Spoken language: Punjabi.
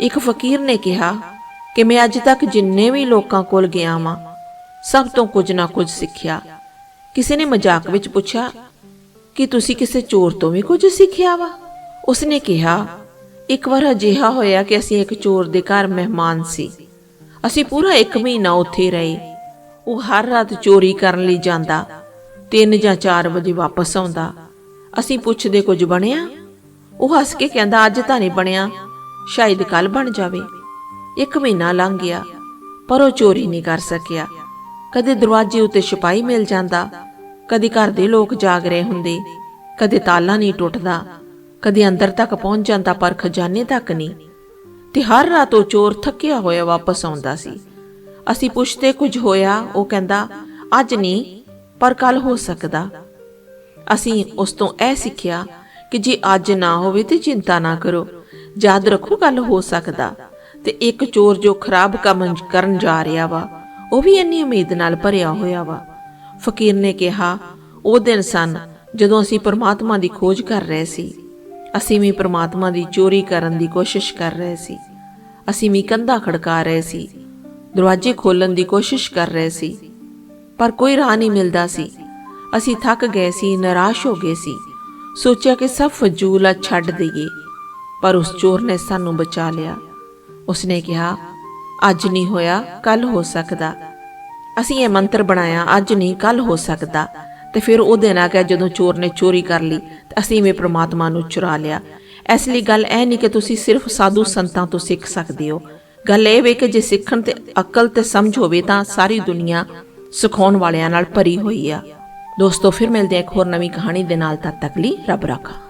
ਇੱਕ ਫਕੀਰ ਨੇ ਕਿਹਾ ਕਿ ਮੈਂ ਅੱਜ ਤੱਕ ਜਿੰਨੇ ਵੀ ਲੋਕਾਂ ਕੋਲ ਗਿਆ ਵਾਂ, ਸਭ ਤੋਂ ਕੁਝ ਨਾ ਕੁਝ ਸਿੱਖਿਆ। ਕਿਸੇ ਨੇ ਮਜ਼ਾਕ ਵਿੱਚ ਪੁੱਛਿਆ, ਕਿ ਤੁਸੀਂ ਕਿਸੇ ਚੋਰ ਤੋਂ ਵੀ ਕੁਝ ਸਿੱਖਿਆ ਵਾ? ਉਸਨੇ ਕਿਹਾ, ਇੱਕ ਵਾਰ ਅਜਿਹਾ ਹੋਇਆ ਕਿ ਅਸੀਂ ਇੱਕ ਚੋਰ ਦੇ ਘਰ ਮਹਿਮਾਨ ਸੀ। ਅਸੀਂ ਪੂਰਾ ਇੱਕ ਮਹੀਨਾ ਉੱਥੇ ਰਹੇ। ਉਹ ਹਰ ਰਾਤ ਚੋਰੀ ਕਰਨ ਲਈ ਜਾਂਦਾ 3 ਜਾਂ 4 ਵਜੇ ਵਾਪਸ ਆਉਂਦਾ। ਅਸੀਂ ਪੁੱਛਦੇ, ਕੁਝ ਬਣਿਆ? ਉਹ ਹੱਸ ਕੇ ਕਹਿੰਦਾ, ਅੱਜ ਤਾਂ ਨਹੀਂ ਬਣਿਆ। ਸ਼ਾਇਦ ਕੱਲ ਬਣ ਜਾਵੇ। ਇੱਕ ਮਹੀਨਾ ਲੰਘ ਗਿਆ, ਪਰ ਉਹ ਚੋਰੀ ਨਹੀਂ ਕਰ ਸਕਿਆ। ਕਦੇ ਦਰਵਾਜ਼ੇ ਉੱਤੇ ਛਪਾਈ ਮਿਲ ਜਾਂਦਾ, ਕਦੇ ਘਰ ਦੇ ਲੋਕ ਜਾਗ ਰਹੇ ਹੁੰਦੇ, ਕਦੇ ਤਾਲਾ ਨਹੀਂ ਟੁੱਟਦਾ, ਕਦੇ ਅੰਦਰ ਤੱਕ ਪਹੁੰਚ ਜਾਂਦਾ, ਪਰ ਖਜ਼ਾਨੇ ਤੱਕ ਨਹੀਂ। ਤੇ ਹਰ ਰਾਤ ਉਹ ਚੋਰ ਥੱਕਿਆ ਹੋਇਆ ਵਾਪਸ ਆਉਂਦਾ ਸੀ। ਅਸੀਂ ਪੁੱਛਦੇ, ਕੁਝ ਹੋਇਆ? ਉਹ ਕਹਿੰਦਾ, ਅੱਜ ਨਹੀਂ, ਪਰ ਕੱਲ ਹੋ ਸਕਦਾ। ਅਸੀਂ ਉਸ ਤੋਂ ਇਹ ਸਿੱਖਿਆ ਕਿ ਜੇ ਅੱਜ ਨਾ ਹੋਵੇ ਤੇ ਚਿੰਤਾ ਨਾ ਕਰੋ। ਯਾਦ ਰੱਖੋ ਗੱਲ ਹੋ ਸਕਦਾ। ਤੇ ਇੱਕ ਚੋਰ ਜੋ ਖਰਾਬ ਕੰਮ ਕਰਨ ਜਾ ਰਿਹਾ ਵਾ, ਉਹ ਵੀ ਇੰਨੀ ਉਮੀਦ ਨਾਲ ਭਰਿਆ ਹੋਇਆ ਵਾ। ਫਕੀਰ ਨੇ ਕਿਹਾ, ਉਹ ਦਿਨ ਸਨ ਜਦੋਂ ਅਸੀਂ ਪਰਮਾਤਮਾ ਦੀ ਖੋਜ ਕਰ ਰਹੇ ਸੀ। ਅਸੀਂ ਵੀ ਪਰਮਾਤਮਾ ਦੀ ਚੋਰੀ ਕਰਨ ਦੀ ਕੋਸ਼ਿਸ਼ ਕਰ ਰਹੇ ਸੀ। ਅਸੀਂ ਵੀ ਕੰਧਾ ਖੜਕਾ ਰਹੇ ਸੀ, ਦਰਵਾਜ਼ੇ ਖੋਲਣ ਦੀ ਕੋਸ਼ਿਸ਼ ਕਰ ਰਹੇ ਸੀ। ਪਰ ਕੋਈ ਰਾਹ ਨਹੀਂ ਮਿਲਦਾ ਸੀ। ਅਸੀਂ ਥੱਕ ਗਏ ਸੀ, ਨਿਰਾਸ਼ ਹੋ ਗਏ ਸੀ। ਸੋਚਿਆ ਕਿ ਸਭ ਫਜ਼ੂਲ ਆ, ਛੱਡ ਦਈਏ। ਪਰ ਉਸ ਚੋਰ ਨੇ ਸਾਨੂੰ ਬਚਾ ਲਿਆ। ਉਸਨੇ ਕਿਹਾ, ਅੱਜ ਨਹੀਂ ਹੋਇਆ ਕੱਲ ਹੋ ਸਕਦਾ। ਅਸੀਂ ਇਹ ਮੰਤਰ ਬਣਾਇਆ, ਅੱਜ ਨਹੀਂ ਕੱਲ ਹੋ ਸਕਦਾ। ਤੇ ਫਿਰ ਉਹ ਦਿਨ ਆ ਗਿਆ ਜਦੋਂ ਚੋਰ ਨੇ ਚੋਰੀ ਕਰ ਲਈ, ਤੇ ਅਸੀਂ ਵੀ ਪ੍ਰਮਾਤਮਾ ਨੂੰ ਚੁਰਾ ਲਿਆ। ਇਸ ਲਈ ਗੱਲ ਇਹ ਨਹੀਂ ਕਿ ਤੁਸੀਂ ਸਿਰਫ ਸਾਧੂ ਸੰਤਾਂ ਤੋਂ ਸਿੱਖ ਸਕਦੇ ਹੋ। ਗੱਲ ਇਹ ਵੇ ਕਿ ਜੇ ਸਿੱਖਣ ਤੇ ਅਕਲ ਤੇ ਸਮਝ ਹੋਵੇ, ਤਾਂ ਸਾਰੀ ਦੁਨੀਆ ਸਿਖਾਉਣ ਵਾਲਿਆਂ ਨਾਲ ਭਰੀ ਹੋਈ ਆ। ਦੋਸਤੋ, ਫਿਰ ਮਿਲਦੇ ਹਾਂ ਇੱਕ ਹੋਰ ਨਵੀਂ ਕਹਾਣੀ ਦੇ ਨਾਲ, ਤਦ ਤੱਕ ਲਈ ਰੱਬ ਰਾਖਾ।